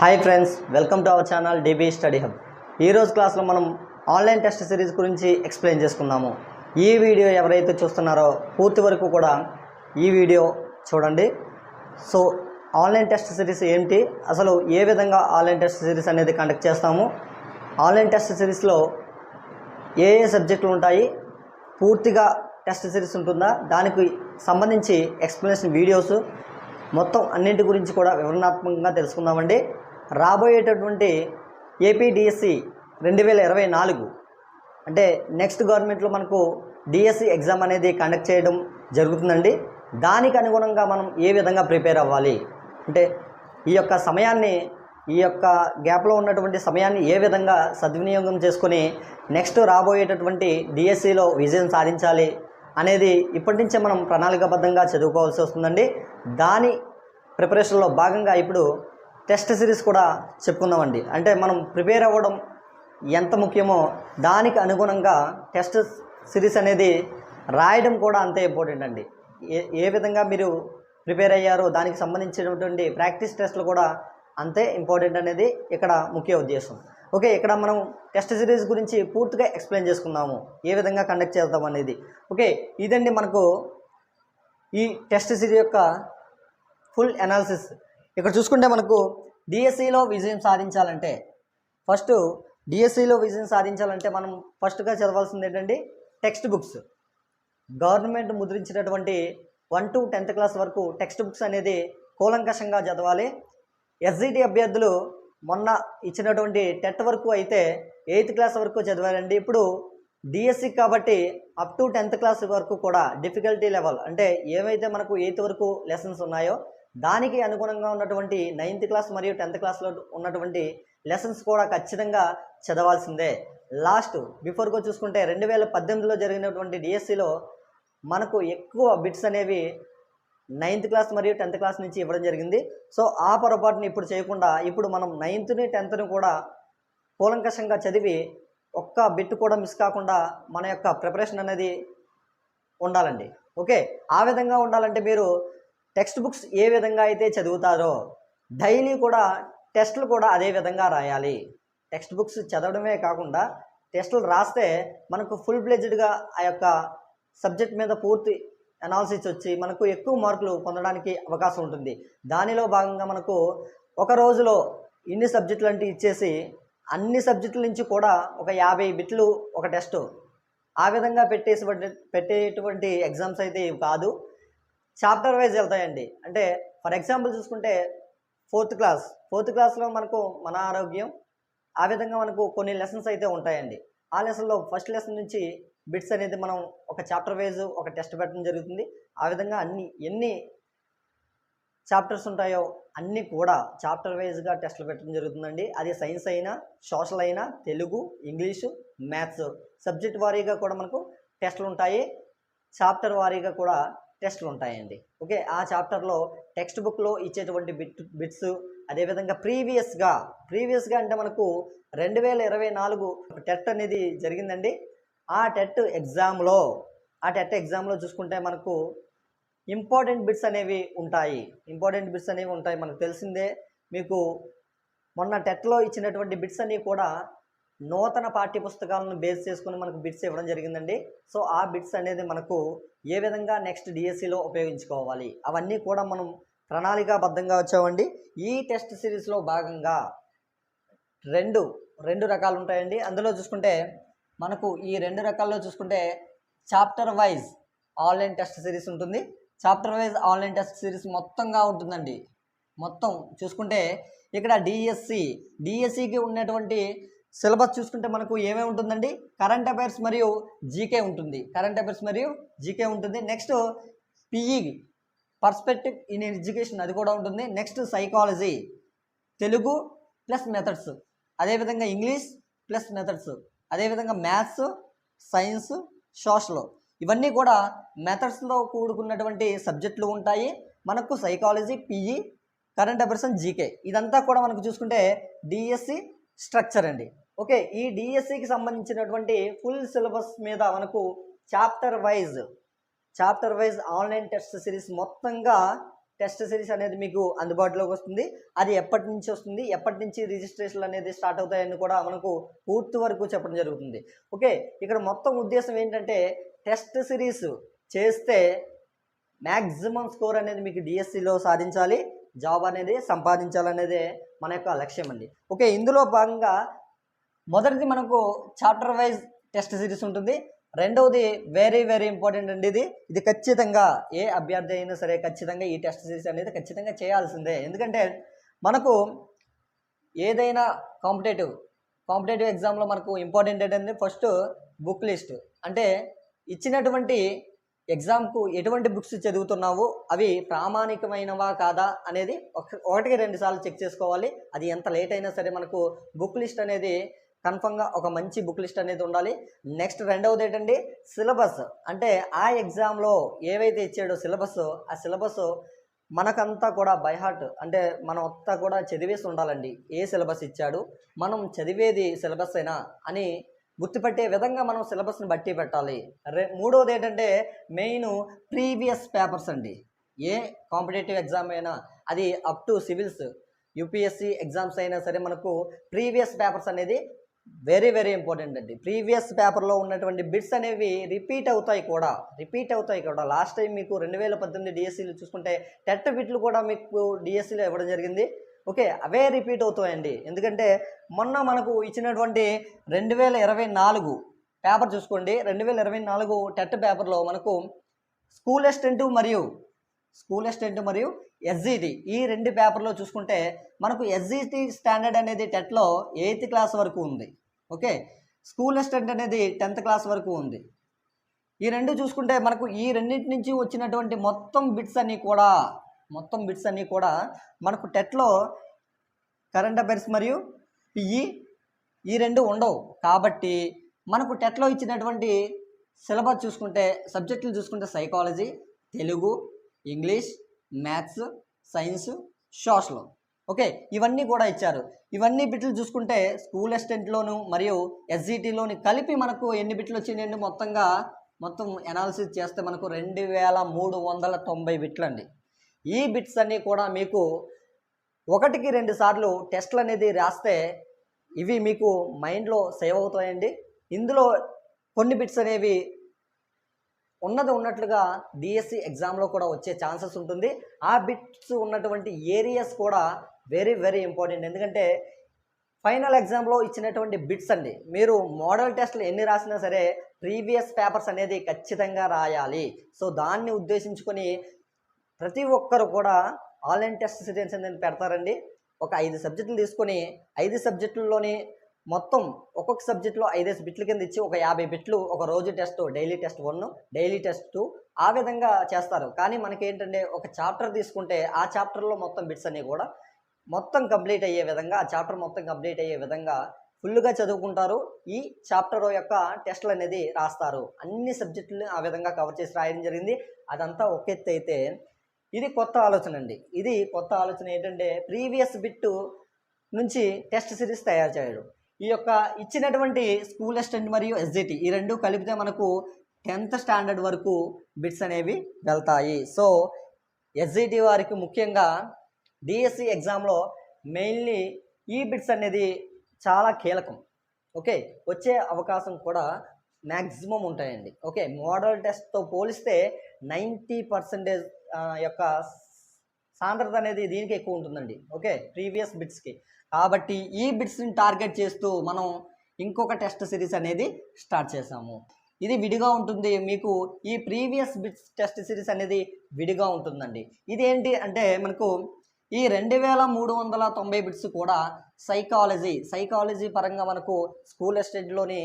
Hi friends welcome to our channel DB study hub ఈరోజు క్లాస్లో మనం ఆన్లైన్ టెస్ట్ సిరీస్ గురించి ఎక్స్ప్లెయిన్ చేసుకుందాము. ఈ వీడియో ఎవరైతే చూస్తున్నారో పూర్తి వరకు కూడా ఈ వీడియో చూడండి. సో ఆన్లైన్ టెస్ట్ సిరీస్ ఏంటి? అసలు ఏ విధంగా ఆన్లైన్ టెస్ట్ సిరీస్ అనేది కండక్ట్ చేస్తాము? ఆన్లైన్ టెస్ట్ సిరీస్లో ఏ ఏ సబ్జెక్టులు ఉంటాయి? పూర్తిగా టెస్ట్ సిరీస్ ఉంటుందా? దానికి సంబంధించి ఎక్స్ప్లెనేషన్ వీడియోస్ మొత్తం అన్నింటి గురించి కూడా వివరణాత్మకంగా తెలుసుకుందామండి. రాబోయేటటువంటి ఏపీడిఎస్సి రెండు వేల ఇరవై నాలుగు. అంటే నెక్స్ట్ గవర్నమెంట్లో మనకు డిఎస్సి ఎగ్జామ్ అనేది కండక్ట్ చేయడం జరుగుతుందండి. దానికి అనుగుణంగా మనం ఏ విధంగా ప్రిపేర్ అవ్వాలి? అంటే ఈ యొక్క సమయాన్ని ఈ యొక్క గ్యాప్లో ఉన్నటువంటి సమయాన్ని ఏ విధంగా సద్వినియోగం చేసుకొని నెక్స్ట్ రాబోయేటటువంటి డిఎస్సిలో విజయం సాధించాలి అనేది ఇప్పటి నుంచే మనం ప్రణాళికాబద్ధంగా చదువుకోవాల్సి వస్తుందండి. దాని ప్రిపరేషన్లో భాగంగా ఇప్పుడు టెస్ట్ సిరీస్ కూడా చెప్పుకుందామండి. అంటే మనం ప్రిపేర్ అవ్వడం ఎంత ముఖ్యమో దానికి అనుగుణంగా టెస్ట్ సిరీస్ అనేది రాయడం కూడా అంతే ఇంపార్టెంట్ అండి. ఏ ఏ విధంగా మీరు ప్రిపేర్ అయ్యారో దానికి సంబంధించినటువంటి ప్రాక్టీస్ టెస్ట్లు కూడా అంతే ఇంపార్టెంట్ అనేది ఇక్కడ ముఖ్య ఉద్దేశం. ఓకే ఇక్కడ మనం టెస్ట్ సిరీస్ గురించి పూర్తిగా ఎక్స్ప్లెయిన్ చేసుకుందాము. ఏ విధంగా కండక్ట్ చేద్దాం అనేది. ఓకే ఇదండి మనకు ఈ టెస్ట్ సిరీస్ యొక్క ఫుల్ అనాలిసిస్ ఇక్కడ చూసుకుంటే మనకు డిఎస్సిలో విజయం సాధించాలంటే ఫస్ట్ డిఎస్సిలో విజయం సాధించాలంటే మనం ఫస్ట్గా చదవాల్సింది ఏంటంటే టెక్స్ట్ బుక్స్ గవర్నమెంట్ ముద్రించినటువంటి వన్ టు టెన్త్ క్లాస్ వరకు టెక్స్ట్ బుక్స్ అనేది కూలంకషంగా చదవాలి. ఎస్జిటి అభ్యర్థులు మొన్న ఇచ్చినటువంటి టెట్ వరకు అయితే ఎయిత్ క్లాస్ వరకు చదివారండి. ఇప్పుడు డిఎస్సి కాబట్టి అప్ టు టెన్త్ క్లాస్ వరకు కూడా డిఫికల్టీ లెవెల్ అంటే ఏవైతే మనకు ఎయిత్ వరకు లెసన్స్ ఉన్నాయో దానికి అనుగుణంగా ఉన్నటువంటి నైన్త్ క్లాస్ మరియు టెన్త్ క్లాస్లో ఉన్నటువంటి లెసన్స్ కూడా ఖచ్చితంగా చదవాల్సిందే. లాస్ట్ బిఫోర్గా చూసుకుంటే రెండు వేల పద్దెనిమిదిలో జరిగినటువంటి డిఎస్సిలో మనకు ఎక్కువ బిట్స్ అనేవి నైన్త్ క్లాస్ మరియు టెన్త్ క్లాస్ నుంచి ఇవ్వడం జరిగింది. సో ఆ పొరపాటుని ఇప్పుడు చేయకుండా ఇప్పుడు మనం నైన్త్ని టెన్త్ని కూడా కూలంకషంగా చదివి ఒక్క బిట్ కూడా మిస్ కాకుండా మన యొక్క ప్రిపరేషన్ అనేది ఉండాలండి. ఓకే ఆ విధంగా ఉండాలంటే మీరు టెక్స్ట్ బుక్స్ ఏ విధంగా అయితే చదువుతారో డైలీ కూడా టెస్టులు కూడా అదే విధంగా రాయాలి. టెక్స్ట్ బుక్స్ చదవడమే కాకుండా టెస్టులు రాస్తే మనకు ఫుల్ బ్లెజ్డ్గా ఆ యొక్క సబ్జెక్ట్ మీద పూర్తి అనాలసిస్ వచ్చి మనకు ఎక్కువ మార్కులు పొందడానికి అవకాశం ఉంటుంది. దానిలో భాగంగా మనకు ఒక రోజులో ఇన్ని సబ్జెక్టులు అంటే ఇచ్చేసి అన్ని సబ్జెక్టుల నుంచి కూడా ఒక యాభై బిట్లు ఒక టెస్ట్ ఆ విధంగా పెట్టేసి పెట్టేటువంటి ఎగ్జామ్స్ అయితే ఇవి కాదు. చాప్టర్ వైజ్ వెళ్తాయండి. అంటే ఫర్ ఎగ్జాంపుల్ చూసుకుంటే ఫోర్త్ క్లాస్ ఫోర్త్ క్లాస్లో మనకు మన ఆరోగ్యం ఆ విధంగా మనకు కొన్ని లెసన్స్ అయితే ఉంటాయండి. ఆ లెసన్లో ఫస్ట్ లెసన్ నుంచి బిట్స్ అనేది మనం ఒక చాప్టర్ వైజ్ ఒక టెస్ట్ పెట్టడం జరుగుతుంది. ఆ విధంగా అన్ని ఎన్ని చాప్టర్స్ ఉంటాయో అన్నీ కూడా చాప్టర్ వైజ్గా టెస్ట్లు పెట్టడం జరుగుతుందండి. అది సైన్స్ అయినా సోషల్ అయినా తెలుగు ఇంగ్లీషు మ్యాథ్స్ సబ్జెక్ట్ వారీగా కూడా మనకు టెస్ట్లు ఉంటాయి. చాప్టర్ వారీగా కూడా టెస్ట్లు ఉంటాయండి. ఓకే ఆ చాప్టర్లో టెక్స్ట్ బుక్లో ఇచ్చేటువంటి బిట్ బిట్స్ అదేవిధంగా ప్రీవియస్గా ప్రీవియస్గా అంటే మనకు రెండు వేల ఇరవై నాలుగు టెట్ అనేది జరిగిందండి. ఆ టెట్ ఎగ్జామ్లో ఆ టెట్ ఎగ్జామ్లో చూసుకుంటే మనకు ఇంపార్టెంట్ బిట్స్ అనేవి ఉంటాయి. ఇంపార్టెంట్ బిట్స్ అనేవి ఉంటాయి. మనకు తెలిసిందే మీకు మొన్న టెట్లో ఇచ్చినటువంటి బిట్స్ అన్నీ కూడా నూతన పాఠ్య పుస్తకాలను బేస్ చేసుకుని మనకు బిట్స్ ఇవ్వడం జరిగిందండి. సో ఆ బిట్స్ అనేది మనకు ఏ విధంగా నెక్స్ట్ డిఎస్సిలో ఉపయోగించుకోవాలి? అవన్నీ కూడా మనం ప్రణాళికాబద్ధంగా వచ్చామండి. ఈ టెస్ట్ సిరీస్లో భాగంగా రెండు రెండు రకాలు ఉంటాయండి. అందులో చూసుకుంటే మనకు ఈ రెండు రకాల్లో చూసుకుంటే chapter wise online test series ఉంటుంది. Chapter wise online test series మొత్తంగా ఉంటుందండి. మొత్తం చూసుకుంటే ఇక్కడ డిఎస్సి డిఎస్సికి ఉన్నటువంటి సిలబస్ చూసుకుంటే మనకు ఏమేమి ఉంటుందండి? కరెంట్ అఫైర్స్ మరియు జీకే ఉంటుంది. కరెంట్ అఫైర్స్ మరియు జీకే ఉంటుంది. Next PE perspective in education అది కూడా ఉంటుంది. Next psychology Telugu plus methods. అదేవిధంగా ఇంగ్లీష్ ప్లస్ మెథడ్స్. అదేవిధంగా మ్యాథ్స్ సైన్స్ సోషల్. ఇవన్నీ కూడా మెథడ్స్లో కూడుకున్నటువంటి సబ్జెక్టులు ఉంటాయి. మనకు psychology PE current affairs and GK ఇదంతా కూడా మనకు చూసుకుంటే డిఎస్సి స్ట్రక్చర్ అండి. ఓకే ఈ డిఎస్సికి సంబంధించినటువంటి ఫుల్ సిలబస్ మీద మనకు chapter wise chapter wise online test series మొత్తంగా టెస్ట్ సిరీస్ అనేది మీకు అందుబాటులోకి వస్తుంది. అది ఎప్పటి నుంచి వస్తుంది? ఎప్పటి నుంచి రిజిస్ట్రేషన్ అనేది స్టార్ట్ అవుతాయని కూడా మనకు పూర్తి వరకు చెప్పడం జరుగుతుంది. ఓకే ఇక్కడ మొత్తం ఉద్దేశం ఏంటంటే టెస్ట్ సిరీస్ చేస్తే మ్యాక్సిమం స్కోర్ అనేది మీకు డిఎస్సిలో సాధించాలి. జాబ్ అనేది సంపాదించాలనేదే మన యొక్క లక్ష్యం అండి. ఓకే ఇందులో భాగంగా మొదటిది మనకు చాప్టర్ వైజ్ టెస్ట్ సిరీస్ ఉంటుంది. రెండవది వెరీ వెరీ ఇంపార్టెంట్ అండి ఇది. ఇది ఖచ్చితంగా ఏ అభ్యర్థి అయినా సరే ఖచ్చితంగా ఈ టెస్ట్ సిరీస్ అనేది ఖచ్చితంగా చేయాల్సిందే. ఎందుకంటే మనకు ఏదైనా కాంపిటేటివ్ కాంపిటేటివ్ ఎగ్జామ్లో మనకు ఇంపార్టెంట్ ఏంటంటే ఫస్ట్ బుక్ లిస్ట్ అంటే ఇచ్చినటువంటి ఎగ్జామ్కు ఎటువంటి బుక్స్ చదువుతున్నావు అవి ప్రామాణికమైనవా కాదా అనేది ఒక ఒకటికి రెండు సార్లు చెక్ చేసుకోవాలి. అది ఎంత లేట్ అయినా సరే మనకు బుక్ లిస్ట్ అనేది కన్ఫర్మ్గా ఒక మంచి బుక్ లిస్ట్ అనేది ఉండాలి. నెక్స్ట్ రెండవది ఏంటండి సిలబస్. అంటే ఆ ఎగ్జామ్లో ఏవైతే ఇచ్చాడో సిలబస్ ఆ సిలబస్ మనకంతా కూడా బైహార్ట్ అంటే మనం అంతా కూడా చదివేసి ఉండాలండి. ఏ సిలబస్ ఇచ్చాడు మనం చదివేది సిలబస్ అయినా అని గుర్తుపెట్టే విధంగా మనం సిలబస్ని బట్టి పెట్టాలి. రే మూడవది ఏంటంటే మెయిన్ ప్రీవియస్ పేపర్స్ అండి. ఏ కాంపిటేటివ్ ఎగ్జామ్ అయినా అది up to civils. UPSC exams అయినా సరే మనకు ప్రీవియస్ పేపర్స్ అనేది వెరీ వెరీ ఇంపార్టెంట్ అండి. ప్రీవియస్ పేపర్లో ఉన్నటువంటి బిట్స్ అనేవి రిపీట్ అవుతాయి కూడా. రిపీట్ అవుతాయి కూడా. లాస్ట్ టైం మీకు రెండు వేల పద్దెనిమిది డిఎస్సీలు చూసుకుంటే టెట్ బిట్లు కూడా మీకు డిఎస్సీలో ఇవ్వడం జరిగింది. ఓకే అవే రిపీట్ అవుతాయండి. ఎందుకంటే మొన్న మనకు ఇచ్చినటువంటి రెండు వేల ఇరవై నాలుగు పేపర్ చూసుకోండి. రెండు వేల ఇరవై నాలుగు టెట్ పేపర్లో మనకు స్కూల్ అసిస్టెంట్ మరియు స్కూల్ అసిస్టెంట్ మరియు ఎస్జిటి ఈ రెండు పేపర్లో చూసుకుంటే మనకు ఎస్జిటి స్టాండర్డ్ అనేది టెట్లో ఎయిత్ క్లాస్ వరకు ఉంది. ఓకే? స్కూల్ అసిస్టెంట్ అనేది టెన్త్ క్లాస్ వరకు ఉంది. ఈ రెండు చూసుకుంటే మనకు ఈ రెండింటి నుంచి వచ్చినటువంటి మొత్తం బిట్స్ అన్నీ కూడా మొత్తం బిట్స్ అన్నీ కూడా మనకు టెట్లో కరెంట్ అఫైర్స్ మరియు పిఈ ఈ రెండు ఉండవు. కాబట్టి మనకు టెట్లో ఇచ్చినటువంటి సిలబస్ చూసుకుంటే సబ్జెక్టులు చూసుకుంటే psychology Telugu English maths science social. Okay ఇవన్నీ కూడా ఇచ్చారు. ఇవన్నీ బిట్లు చూసుకుంటే స్కూల్ అసిస్టెంట్లోను మరియు ఎస్జిటిలోని కలిపి మనకు ఎన్ని బిట్లు వచ్చినాయండి? మొత్తంగా మొత్తం ఎనాలిసిస్ చేస్తే మనకు రెండు వేల మూడు వందల తొంభై బిట్లు అండి ఈ బిట్స్ అన్నీ కూడా మీకు ఒకటికి రెండు సార్లు టెస్ట్లు అనేది రాస్తే ఇవి మీకు మైండ్లో సేవ్ అవుతాయండి. ఇందులో కొన్ని బిట్స్ అనేవి ఉన్నది ఉన్నట్లుగా డిఎస్సి ఎగ్జామ్లో కూడా వచ్చే ఛాన్సెస్ ఉంటుంది. ఆ బిట్స్ ఉన్నటువంటి ఏరియాస్ కూడా వెరీ వెరీ ఇంపార్టెంట్ ఎందుకంటే ఫైనల్ ఎగ్జామ్లో ఇచ్చినటువంటి బిట్స్ అండి. మీరు మోడల్ టెస్ట్లు ఎన్ని రాసినా సరే ప్రీవియస్ పేపర్స్ అనేది ఖచ్చితంగా రాయాలి. సో దాన్ని ఉద్దేశించుకొని ప్రతి ఒక్కరు కూడా ఆన్లైన్ టెస్ట్ సిరీస్ అనేది పెడతారండి. ఒక ఐదు సబ్జెక్టులు తీసుకొని ఐదు సబ్జెక్టుల్లోని మొత్తం ఒక్కొక్క సబ్జెక్ట్లో ఐదేసి బిట్ల కింద ఇచ్చి ఒక యాభై బిట్లు ఒక రోజు test daily test one daily test two ఆ విధంగా చేస్తారు. కానీ మనకి ఏంటంటే ఒక చాప్టర్ తీసుకుంటే ఆ చాప్టర్లో మొత్తం బిట్స్ అన్నీ కూడా మొత్తం కంప్లీట్ అయ్యే విధంగా ఆ చాప్టర్ మొత్తం కంప్లీట్ అయ్యే విధంగా ఫుల్గా చదువుకుంటారు. ఈ చాప్టర్ యొక్క టెస్ట్లు అనేది రాస్తారు. అన్ని సబ్జెక్టులను ఆ విధంగా కవర్ చేసి రాయడం జరిగింది. అదంతా ఒక ఎత్తు అయితే ఇది కొత్త ఆలోచన అండి. ఇది కొత్త ఆలోచన ఏంటంటే ప్రీవియస్ బిట్టు నుంచి టెస్ట్ సిరీస్ తయారు చేయడం. ఈ యొక్క ఇచ్చినటువంటి స్కూల్ అసిస్టెంట్ మరియు ఎస్జిటి ఈ రెండు కలిపితే మనకు టెన్త్ స్టాండర్డ్ వరకు బిట్స్ అనేవి వెళ్తాయి. సో ఎస్జిటి వారికి ముఖ్యంగా డిఎస్సి ఎగ్జామ్లో మెయిన్లీ ఈ బిట్స్ అనేది చాలా కీలకం. ఓకే? వచ్చే అవకాశం కూడా మ్యాక్సిమం ఉంటాయండి. ఓకే? మోడల్ టెస్ట్తో పోలిస్తే నైంటీ పర్సెంటేజ్ యొక్క సాంద్రత అనేది దీనికి ఎక్కువ ఉంటుందండి. ఓకే? ప్రీవియస్ బిట్స్కి కాబట్టి ఈ బిట్స్ని టార్గెట్ చేస్తూ మనం ఇంకొక టెస్ట్ సిరీస్ అనేది స్టార్ట్ చేసాము ఇది విడిగా ఉంటుంది. మీకు ఈ ప్రీవియస్ బిట్స్ టెస్ట్ సిరీస్ అనేది విడిగా ఉంటుందండి. ఇదేంటి అంటే మనకు ఈ రెండు వేల మూడు వందల తొంభై బిట్స్ కూడా సైకాలజీ సైకాలజీ పరంగా మనకు స్కూల్ అసిస్టెంట్లోని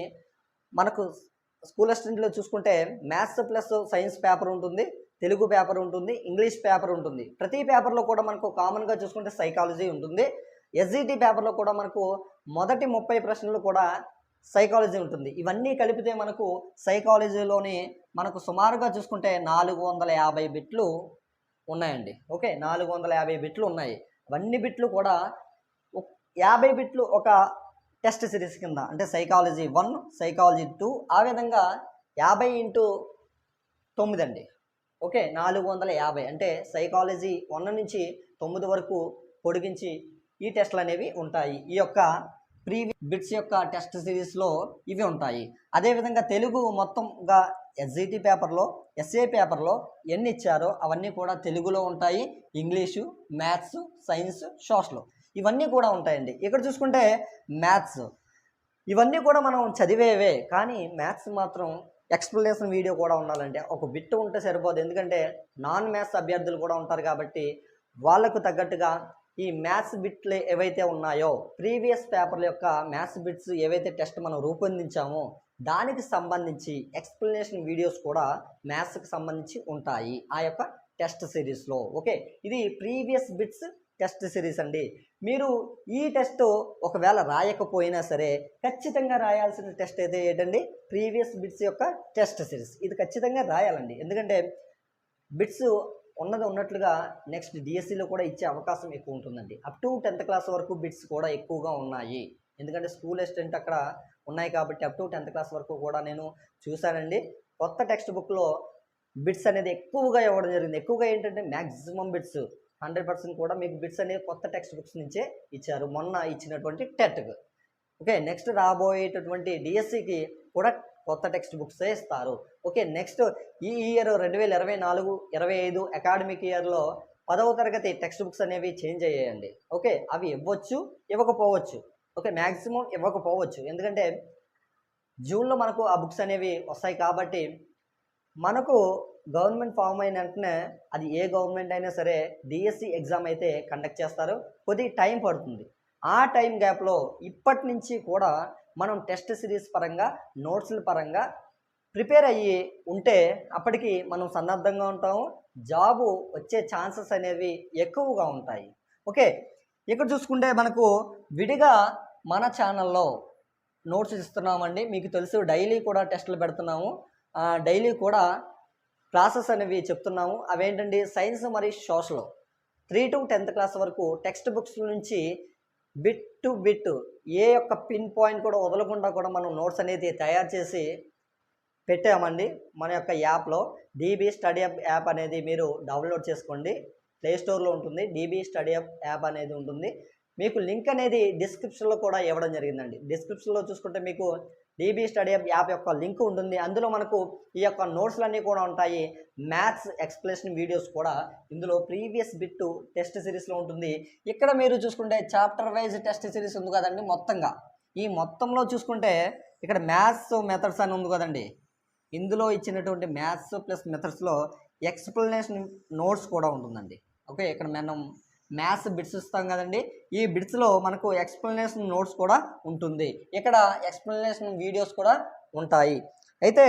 మనకు స్కూల్ అసిస్టెంట్లో చూసుకుంటే మ్యాథ్స్ ప్లస్ సైన్స్ పేపర్ ఉంటుంది. తెలుగు పేపర్ ఉంటుంది ఇంగ్లీష్ పేపర్ ఉంటుంది. ప్రతి పేపర్లో కూడా మనకు కామన్గా చూసుకుంటే సైకాలజీ ఉంటుంది. ఎస్జిటి పేపర్లో కూడా మనకు మొదటి ముప్పై ప్రశ్నలు కూడా సైకాలజీ ఉంటుంది. ఇవన్నీ కలిపితే మనకు సైకాలజీలోని మనకు సుమారుగా చూసుకుంటే నాలుగు వందల యాభై బిట్లు ఉన్నాయండి. ఓకే నాలుగు వందల యాభై బిట్లు ఉన్నాయి. అవన్నీ బిట్లు కూడా యాభై బిట్లు ఒక టెస్ట్ సిరీస్ కింద అంటే సైకాలజీ వన్ సైకాలజీ టూ ఆ విధంగా యాభై ఇంటూ తొమ్మిది అండి ఓకే నాలుగు వందల యాభై. అంటే సైకాలజీ వన్ నుంచి తొమ్మిది వరకు పొడిగించి ఈ టెస్ట్లు అనేవి ఉంటాయి. ఈ యొక్క ప్రీవియస్ బిట్స్ యొక్క టెస్ట్ సిరీస్లో ఇవి ఉంటాయి. అదేవిధంగా తెలుగు మొత్తంగా ఎస్జిటి పేపర్లో ఎస్ఏ పేపర్లో ఎన్ని ఇచ్చారో అవన్నీ కూడా తెలుగులో ఉంటాయి. ఇంగ్లీషు మ్యాథ్స్ సైన్స్ సోషల్ ఇవన్నీ కూడా ఉంటాయండి. ఇక్కడ చూసుకుంటే మ్యాథ్స్. ఇవన్నీ కూడా మనం చదివేవే కానీ మ్యాథ్స్ మాత్రం ఎక్స్ప్లెనేషన్ వీడియో కూడా ఉండాలంటే ఒక బిట్ ఉంటే సరిపోదు. ఎందుకంటే నాన్ మ్యాథ్స్ అభ్యర్థులు కూడా ఉంటారు కాబట్టి వాళ్ళకు తగ్గట్టుగా ఈ మ్యాథ్స్ బిట్లు ఏవైతే ఉన్నాయో ప్రీవియస్ పేపర్ల యొక్క మ్యాథ్స్ బిట్స్ ఏవైతే టెస్ట్ మనం రూపొందించామో దానికి సంబంధించి ఎక్స్ప్లెనేషన్ వీడియోస్ కూడా మ్యాథ్స్కి సంబంధించి ఉంటాయి. ఆ యొక్క టెస్ట్ సిరీస్లో. ఓకే? ఇది ప్రీవియస్ బిట్స్ టెస్ట్ సిరీస్ అండి. మీరు ఈ టెస్ట్ ఒకవేళ రాయకపోయినా సరే ఖచ్చితంగా రాయాల్సిన టెస్ట్ అయితే ఏంటండి ప్రీవియస్ బిట్స్ యొక్క టెస్ట్ సిరీస్. ఇది ఖచ్చితంగా రాయాలండి. ఎందుకంటే బిట్స్ ఉన్నది ఉన్నట్లుగా నెక్స్ట్ డిఎస్సిలో కూడా ఇచ్చే అవకాశం ఎక్కువ ఉంటుందండి. అప్ టు టెన్త్ క్లాస్ వరకు బిట్స్ కూడా ఎక్కువగా ఉన్నాయి. ఎందుకంటే స్కూల్ అసిస్టెంట్ అక్కడ ఉన్నాయి కాబట్టి అప్ టు టెన్త్ క్లాస్ వరకు కూడా నేను చూశానండి. కొత్త టెక్స్ట్ బుక్లో బిట్స్ అనేది ఎక్కువగా ఇవ్వడం జరిగింది. ఎక్కువగా ఏంటంటే మ్యాక్సిమం బిట్స్ హండ్రెడ్ పర్సెంట్ కూడా మీకు బిట్స్ అనేవి కొత్త టెక్స్ట్ బుక్స్ నుంచే ఇచ్చారు. మొన్న ఇచ్చినటువంటి టెట్కు ఓకే నెక్స్ట్ రాబోయేటటువంటి డిఎస్సికి కూడా కొత్త టెక్స్ట్ బుక్సే ఇస్తారు? ఓకే నెక్స్ట్ ఈ ఇయర్ రెండు వేల ఇరవై నాలుగు ఇరవై ఐదు అకాడమిక్ ఇయర్లో పదవ తరగతి టెక్స్ట్ బుక్స్ అనేవి చేంజ్ అయ్యాయండి. ఓకే అవి ఇవ్వచ్చు ఇవ్వకపోవచ్చు. ఓకే మ్యాక్సిమం ఇవ్వకపోవచ్చు. ఎందుకంటే జూన్లో మనకు ఆ బుక్స్ అనేవి వస్తాయి కాబట్టి మనకు గవర్నమెంట్ ఫామ్ అయిన వెంటనే అది ఏ గవర్నమెంట్ అయినా సరే డిఎస్సి ఎగ్జామ్ అయితే కండక్ట్ చేస్తారు. కొద్ది టైం పడుతుంది. ఆ టైం గ్యాప్లో ఇప్పటి నుంచి కూడా మనం టెస్ట్ సిరీస్ పరంగా నోట్స్ల పరంగా ప్రిపేర్ అయ్యి ఉంటే అప్పటికి మనం సన్నద్ధంగా ఉంటాము. జాబు వచ్చే ఛాన్సెస్ అనేవి ఎక్కువగా ఉంటాయి. ఓకే. ఇక్కడ చూసుకుంటే మనకు విడిగా మన ఛానల్లో నోట్స్ ఇస్తున్నామండి. మీకు తెలుసు డైలీ కూడా టెస్టులు పెడుతున్నాము. డైలీ కూడా క్లాసెస్ అనేవి చెప్తున్నాము. అవేంటండి? సైన్స్ మరియు social. Three to tenth class వరకు టెక్స్ట్ బుక్స్ నుంచి బిట్ టు బిట్ ఏ యొక్క పిన్ పాయింట్ కూడా వదలకుండా కూడా మనం నోట్స్ అనేది తయారు చేసి పెట్టామండి. మన యొక్క యాప్లో డీబీ స్టడీ అప్ యాప్ అనేది మీరు డౌన్లోడ్ చేసుకోండి. ప్లే స్టోర్లో ఉంటుంది. డీబీ స్టడీ అప్ యాప్ అనేది ఉంటుంది. మీకు లింక్ అనేది డిస్క్రిప్షన్లో కూడా ఇవ్వడం జరిగిందండి. డిస్క్రిప్షన్లో చూసుకుంటే మీకు డీబీ స్టడీ అప్ యాప్ యొక్క లింక్ ఉంటుంది. అందులో మనకు ఈ యొక్క నోట్స్లన్నీ కూడా ఉంటాయి. మ్యాథ్స్ ఎక్స్ప్లెనేషన్ వీడియోస్ కూడా ఇందులో ప్రీవియస్ బిట్టు టెస్ట్ సిరీస్లో ఉంటుంది. ఇక్కడ మీరు చూసుకుంటే చాప్టర్ వైజ్ టెస్ట్ సిరీస్ ఉంది కదండి మొత్తంగా. ఈ మొత్తంలో చూసుకుంటే ఇక్కడ మ్యాథ్స్ మెథడ్స్ అని ఉంది కదండి. ఇందులో ఇచ్చినటువంటి మ్యాథ్స్ ప్లస్ మెథడ్స్లో ఎక్స్ప్లెనేషన్ నోట్స్ కూడా ఉంటుందండి. ఓకే ఇక్కడ మనం మ్యాథ్స్ బిట్స్ ఇస్తాం కదండి. ఈ బిట్స్లో మనకు ఎక్స్ప్లెనేషన్ నోట్స్ కూడా ఉంటుంది. ఇక్కడ ఎక్స్ప్లెనేషన్ వీడియోస్ కూడా ఉంటాయి. అయితే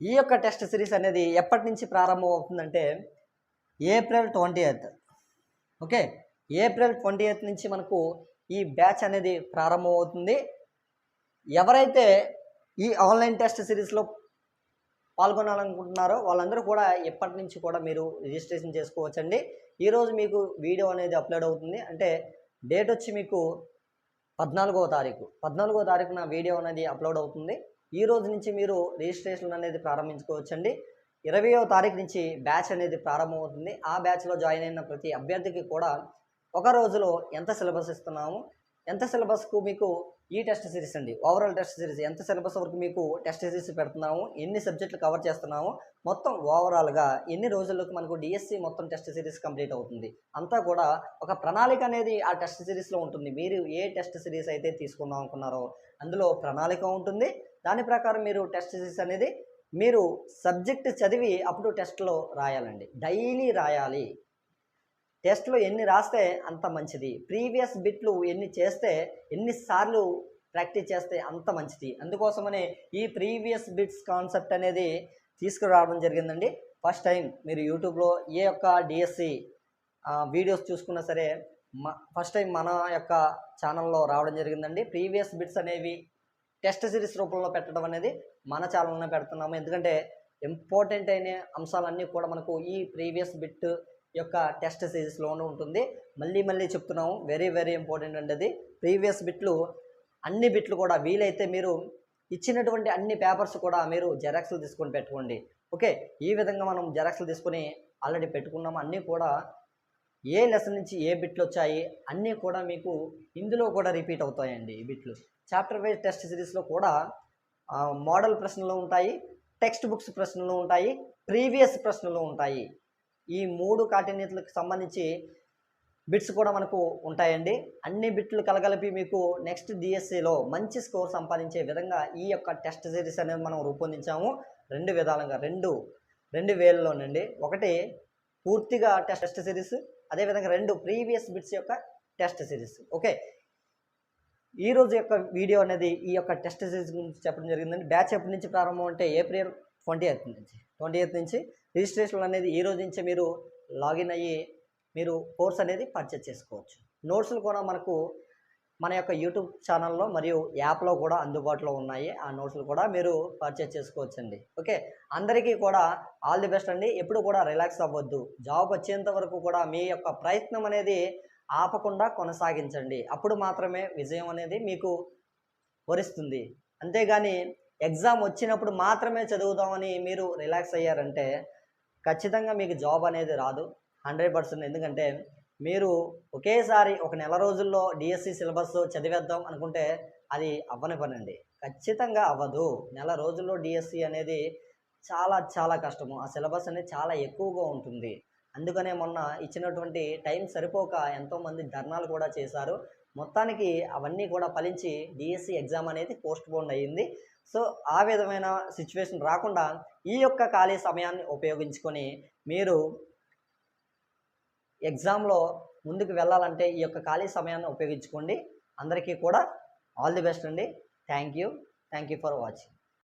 ఈ యొక్క టెస్ట్ సిరీస్ అనేది ఎప్పటి నుంచి ప్రారంభం అవుతుందంటే April twenty eighth. Okay? April twenty eighth నుంచి మనకు ఈ బ్యాచ్ అనేది ప్రారంభం అవుతుంది. ఎవరైతే ఈ ఆన్లైన్ టెస్ట్ సిరీస్లో పాల్గొనాలనుకుంటున్నారో వాళ్ళందరూ కూడా ఎప్పటి నుంచి కూడా మీరు రిజిస్ట్రేషన్ చేసుకోవచ్చండి. ఈరోజు మీకు వీడియో అనేది అప్లోడ్ అవుతుంది. అంటే డేట్ వచ్చి మీకు పద్నాలుగో తారీఖు. పద్నాలుగో తారీఖున వీడియో అనేది అప్లోడ్ అవుతుంది. ఈ రోజు నుంచి మీరు రిజిస్ట్రేషన్ అనేది ప్రారంభించుకోవచ్చండి. ఇరవయో తారీఖు నుంచి బ్యాచ్ అనేది ప్రారంభమవుతుంది. ఆ బ్యాచ్లో జాయిన్ అయిన ప్రతి అభ్యర్థికి కూడా ఒక రోజులో ఎంత సిలబస్ ఇస్తున్నాము ఎంత సిలబస్కు మీకు ఈ టెస్ట్ సిరీస్ అండి? ఓవరాల్ టెస్ట్ సిరీస్ ఎంత సిలబస్ వరకు మీకు టెస్ట్ సిరీస్ పెడుతున్నాము? ఎన్ని సబ్జెక్టులు కవర్ చేస్తున్నాము? మొత్తం ఓవరాల్గా ఎన్ని రోజులకు మనకు డిఎస్సి మొత్తం టెస్ట్ సిరీస్ కంప్లీట్ అవుతుంది? అంతా కూడా ఒక ప్రణాళిక అనేది ఆ టెస్ట్ సిరీస్లో ఉంటుంది. మీరు ఏ టెస్ట్ సిరీస్ అయితే తీసుకుందాం అనుకున్నారో అందులో ప్రణాళిక ఉంటుంది. దాని ప్రకారం మీరు టెస్ట్ సిరీస్ అనేది మీరు సబ్జెక్ట్ చదివి అప్పుడు టెస్ట్లో రాయాలండి. డైలీ రాయాలి. టెస్ట్లో ఎన్ని రాస్తే అంత మంచిది. ప్రీవియస్ బిట్లు ఎన్ని చేస్తే ఎన్నిసార్లు ప్రాక్టీస్ చేస్తే అంత మంచిది. అందుకోసమనే ఈ ప్రీవియస్ బిట్స్ కాన్సెప్ట్ అనేది తీసుకురావడం జరిగిందండి. ఫస్ట్ టైం మీరు యూట్యూబ్లో ఏ యొక్క డిఎస్సి వీడియోస్ చూసుకున్నా సరే మ ఫస్ట్ టైం మన యొక్క ఛానల్లో రావడం జరిగిందండి. ప్రీవియస్ బిట్స్ అనేవి టెస్ట్ సిరీస్ రూపంలో పెట్టడం అనేది మన ఛానల్లోనే పెడుతున్నాము. ఎందుకంటే ఇంపార్టెంట్ అయిన అంశాలన్నీ కూడా మనకు ఈ ప్రీవియస్ బిట్ యొక్క టెస్ట్ సిరీస్లోనే ఉంటుంది. మళ్ళీ మళ్ళీ చెప్తున్నాము వెరీ వెరీ ఇంపార్టెంట్ అండి అది ప్రీవియస్ బిట్లు అన్ని బిట్లు కూడా వీలైతే మీరు ఇచ్చినటువంటి అన్ని పేపర్స్ కూడా మీరు జెరాక్స్లు తీసుకొని పెట్టుకోండి. ఓకే? ఈ విధంగా మనం జెరాక్స్లు తీసుకొని ఆల్రెడీ పెట్టుకున్నాము. అన్నీ కూడా ఏ లెసన్ నుంచి ఏ బిట్లు వచ్చాయి అన్నీ కూడా మీకు ఇందులో కూడా రిపీట్ అవుతాయండి ఈ బిట్లు. చాప్టర్ వైజ్ టెస్ట్ సిరీస్లో కూడా మోడల్ ప్రశ్నలు ఉంటాయి టెక్స్ట్ బుక్స్ ప్రశ్నలు ఉంటాయి ప్రీవియస్ ప్రశ్నలు ఉంటాయి. ఈ మూడు కాఠిన్యతలకు సంబంధించి బిట్స్ కూడా మనకు ఉంటాయండి. అన్ని బిట్లు కలగలిపి మీకు నెక్స్ట్ డిఎస్సిలో మంచి స్కోర్ సంపాదించే విధంగా ఈ యొక్క టెస్ట్ సిరీస్ అనేది మనం రూపొందించాము. రెండు విధాలుగా రెండు రెండు వేలలోనండి. ఒకటి పూర్తిగా టెస్ట్ సిరీస్ అదేవిధంగా రెండు ప్రీవియస్ బిట్స్ యొక్క టెస్ట్ సిరీస్. ఓకే. ఈరోజు యొక్క వీడియో అనేది ఈ యొక్క టెస్ట్ సిరీస్ గురించి చెప్పడం జరిగిందండి. బ్యాచ్ ఎప్పటి నుంచి ప్రారంభం అంటే ఏప్రిల్ ట్వంటీ ఎయిత్ నుంచి. ట్వంటీ ఎయిత్ నుంచి రిజిస్ట్రేషన్ అనేది ఈ రోజు నుంచే మీరు లాగిన్ అయ్యి మీరు కోర్స్ అనేది పర్చేజ్ చేసుకోవచ్చు. నోట్స్లు కూడా మనకు మన యొక్క యూట్యూబ్ ఛానల్లో మరియు యాప్లో కూడా అందుబాటులో ఉన్నాయి. ఆ నోట్స్లు కూడా మీరు పర్చేజ్ చేసుకోవచ్చు అండి ఓకే? అందరికీ కూడా ఆల్ ది బెస్ట్ అండి. ఎప్పుడు కూడా రిలాక్స్ అవ్వద్దు. జాబ్ వచ్చేంత వరకు కూడా మీ యొక్క ప్రయత్నం అనేది ఆపకుండా కొనసాగించండి. అప్పుడు మాత్రమే విజయం అనేది మీకు వరిస్తుంది. అంతేగాని ఎగ్జామ్ వచ్చినప్పుడు మాత్రమే చదువుదామని మీరు రిలాక్స్ అయ్యారంటే ఖచ్చితంగా మీకు జాబ్ అనేది రాదు. హండ్రెడ్ పర్సెంట్ ఎందుకంటే మీరు ఒకేసారి ఒక నెల రోజుల్లో డిఎస్సి సిలబస్ చదివేద్దాం అనుకుంటే అది అవ్వని పని అండి. ఖచ్చితంగా అవ్వదు. నెల రోజుల్లో డిఎస్సి అనేది చాలా చాలా కష్టము. ఆ సిలబస్ అనేది చాలా ఎక్కువగా ఉంటుంది. అందుకనే మొన్న ఇచ్చినటువంటి టైం సరిపోక ఎంతోమంది ధర్నాలు కూడా చేశారు. మొత్తానికి అవన్నీ కూడా ఫలించి డిఎస్సి ఎగ్జామ్ అనేది పోస్ట్ పోన్ అయ్యింది సో ఆ విధమైన సిచ్యువేషన్ రాకుండా ఈ యొక్క ఖాళీ సమయాన్ని ఉపయోగించుకొని మీరు ఎగ్జామ్లో ముందుకు వెళ్ళాలంటే ఈ యొక్క ఖాళీ సమయాన్ని ఉపయోగించుకోండి. అందరికీ కూడా ఆల్ ది బెస్ట్ అండి. Thank you. Thank you for watching.